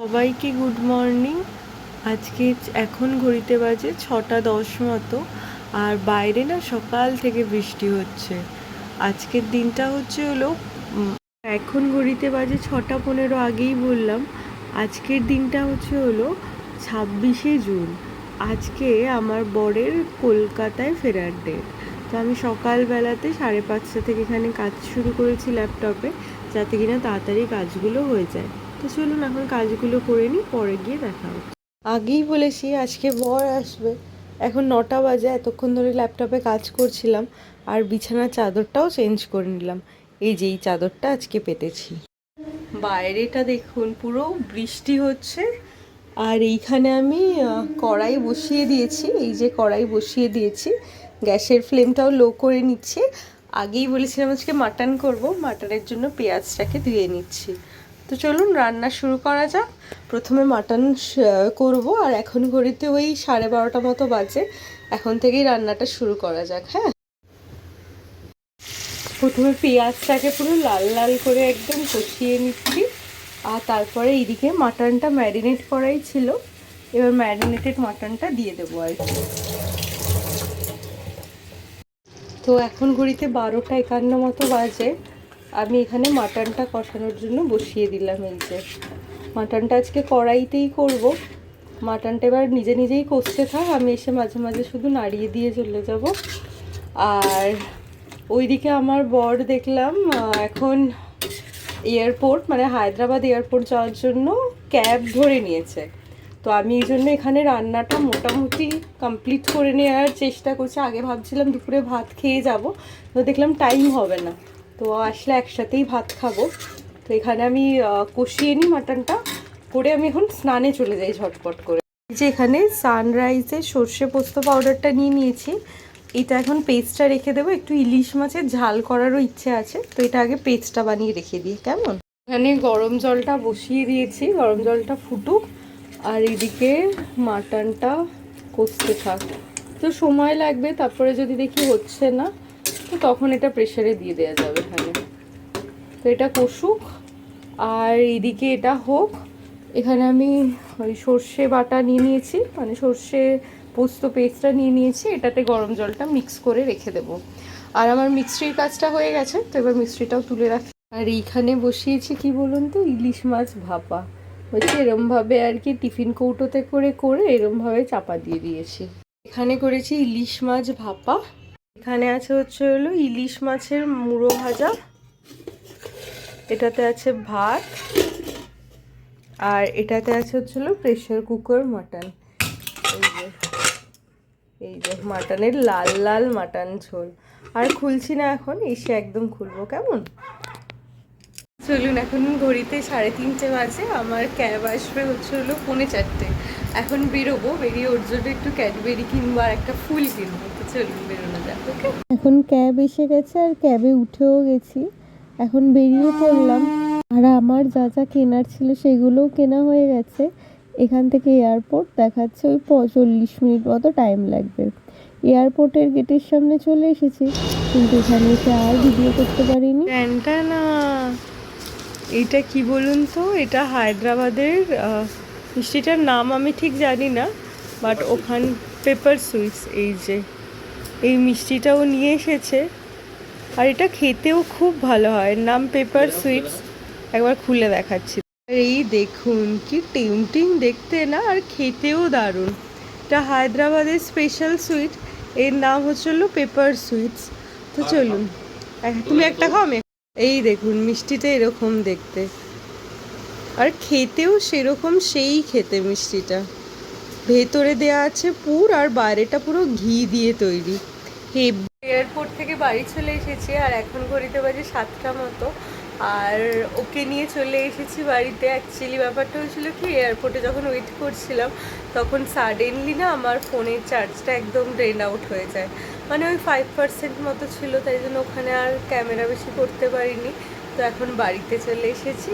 সবাইকে good morning. আজকে এখন ঘড়িতে বাজে ছটা দশ মতো, আর বাইরে না সকাল থেকে বৃষ্টি হচ্ছে। আজকের দিনটা হচ্ছে হলো এখন ঘড়িতে বাজে ছটা পনেরো আগেই বললাম। আজকের দিনটা হচ্ছে হলো ছাব্বিশে জুন। আজকে আমার বরের কলকাতায় ফেরার ডেট তো আমি সকালবেলাতে সাড়ে পাঁচটা থেকে এখানে কাজ শুরু করেছি ল্যাপটপে, যাতে কিনা তাড়াতাড়ি কাজগুলো হয়ে যায়। তো চলুন এখন কাজগুলো করে নিই, পরে গিয়ে দেখা হচ্ছে। আগেই বলেছি, আজকে বর আসবে। এখন নটা বাজে, এতক্ষণ ধরে ল্যাপটপে কাজ করছিলাম আর বিছানার চাদরটাও চেঞ্জ করে নিলাম। এই যে এই চাদরটা আজকে পেতেছি। বাইরেটা দেখুন, পুরো বৃষ্টি হচ্ছে। আর এইখানে আমি কড়াই বসিয়ে দিয়েছি। এই যে কড়াই বসিয়ে দিয়েছি। গ্যাসের ফ্লেমটাও লো করে নিচ্ছি। আগেই বলেছিলাম আজকে মাটন করব। মাটনের জন্য পেঁয়াজটাকে ধুয়ে নিচ্ছি। তো চলুন রান্না শুরু করা যাক। প্রথমে মাটন করব, আর এখন ঘড়িতে ওই সাড়ে বারোটা মতো বাজে। এখন থেকেই রান্নাটা শুরু করা যাক হ্যাঁ? প্রথমে পেঁয়াজটাকে পুরো লাল লাল করে একদম কষিয়ে নিচ্ছি। আর তারপরে এইদিকে মাটনটা ম্যারিনেট করাই ছিল। এবার ম্যারিনেটেড মাটনটা দিয়ে দেবো আর কি। তো এখন ঘড়িতে বারোটা একান্ন মতো বাজে। আমি এখানে মাটনটা কষানোর জন্য বসিয়ে দিলাম এই যে। মাটনটা আজকে কড়াইতেই করব। মাটনটা এবার নিজে নিজেই কষতে থাক, আমি এসে মাঝে মাঝে শুধু নাড়িয়ে দিয়ে চলে যাব। আর ওইদিকে আমার বর দেখলাম এখন এয়ারপোর্ট মানে হায়দ্রাবাদ এয়ারপোর্ট যাওয়ার জন্য ক্যাব ধরে নিয়েছে। তো আমি এই জন্য এখানে রান্নাটা মোটামুটি কমপ্লিট করে নেওয়ার চেষ্টা করছি। আগে ভাবছিলাম দুপুরে ভাত খেয়ে যাব তো দেখলাম টাইম হবে না। তো আসলে একসাথেই ভাত খাব। তো এখানে আমি কষিয়ে নিই মাটনটা, করে আমি এখন স্নানে চলে যাই ঝটপট করে। যে এখানে সানরাইজের সর্ষে পোস্ত পাউডারটা নিয়ে নিয়েছি। এটা এখন পেস্টটা রেখে দেবো। একটু ইলিশ মাছের ঝাল করারও ইচ্ছে আছে। তো এটা আগে পেস্টটা বানিয়ে রেখে দিই। কেমন? এখানে গরম জলটা বসিয়ে দিয়েছি। গরম জলটা ফুটুক। আর এদিকে মাটনটা কষতে থাক। তো সময় লাগবে, তারপরে যদি দেখি হচ্ছে না তো তখন এটা প্রেশারে দিয়ে দেওয়া যাবে এখানে। তো এটা কষুক, আর এদিকে এটা হোক, এখানে আমি ওই সর্ষে বাটা নিয়ে নিয়েছি মানে সর্ষে পোস্ত পেস্টটা নিয়ে নিয়েছি, এটাতে গরম জলটা মিক্স করে রেখে দেবো। আর আমার মিক্সির কাজটা হয়ে গেছে, তো এবার মিক্সিটাও তুলে রাখি। আর এইখানে বসিয়েছি কি বলুন তো? ইলিশ মাছ ভাপা। হচ্ছে এরমভাবে আর কি টিফিন কৌটোতে করে করে এরমভাবে চাপা দিয়ে দিয়েছি। এখানে করেছি ইলিশ মাছ ভাপা। এখানে আছে হচ্ছে হলো ইলিশ মাছের মুড়ো ভাজা। এটাতে আছে ভাত। আর এটাতে আছে হচ্ছে হলো প্রেশার কুকার মাটন এই যে এই যে মাটনের লাল লাল মাটন ঝোল। আর খুলছি না এখন, এসে একদম খুলবো, কেমন? চলুন এখন ঘড়িতে সাড়ে তিনটে বাজে আমার ক্যাব আসবে হচ্ছে হলো পৌনে চারটে। এখন বেরোবো বেরিয়ে ওর জন্য একটু ক্যাডবেরি কিনবো আর একটা ফুল কিনবো। তো চলুন বেরোনো যাক ওকে? এখন ক্যাব এসে গেছে আর ক্যাবে উঠেও গেছি। এখন বেরিয়ে পড়লাম। আর আমার যা যা কেনার ছিল সেগুলোও কেনা হয়ে গেছে। এখান থেকে এয়ারপোর্ট দেখাচ্ছে ওই চল্লিশ মিনিট মতো টাইম লাগবে। এয়ারপোর্টের গেটের সামনে চলে এসেছি। কিন্তু এখানে এসে আর ভিডিও করতে পারিনি। না এইটা কি বলুন তো? এটা হায়দ্রাবাদের মিষ্টিটার নাম আমি ঠিক জানি না বাট ওখান পেপার সুইটস এই যে এই মিষ্টিটাও নিয়ে এসেছে। আর এটা খেতেও খুব ভালো হয়। এর নাম পেপার সুইটস একবার খুলে দেখাচ্ছি। এই দেখুন কি টিম দেখতে না আর খেতেও দারুণ। এটা হায়দ্রাবাদের স্পেশাল সুইট এর নাম হচ্ছে হলো পেপার সুইটস তো চলুন তুমি একটা খাও এই দেখুন, মিষ্টিটা এরকম দেখতে। আর খেতেও সেরকম সেই খেতে মিষ্টিটা। ভেতরে দেয়া আছে পুর আর বাইরেটা পুরো ঘি দিয়ে তৈরি। এয়ারপোর্ট থেকে বাড়ি চলে এসেছি আর এখন ঘড়িতে বাজে সাতটা মতো। আর ওকে নিয়ে চলে এসেছি বাড়িতে। অ্যাকচুয়ালি ব্যাপারটা হয়েছিল কি এয়ারপোর্টে যখন ওয়েট করছিলাম, তখন সাডেনলি না আমার ফোনের চার্জটা একদম ড্রেন আউট হয়ে যায়। মানে ওই ফাইভ পার্সেন্ট মতো ছিল, তাই জন্য ওখানে আর ক্যামেরা বেশি করতে পারিনি। তো এখন বাড়িতে চলে এসেছি।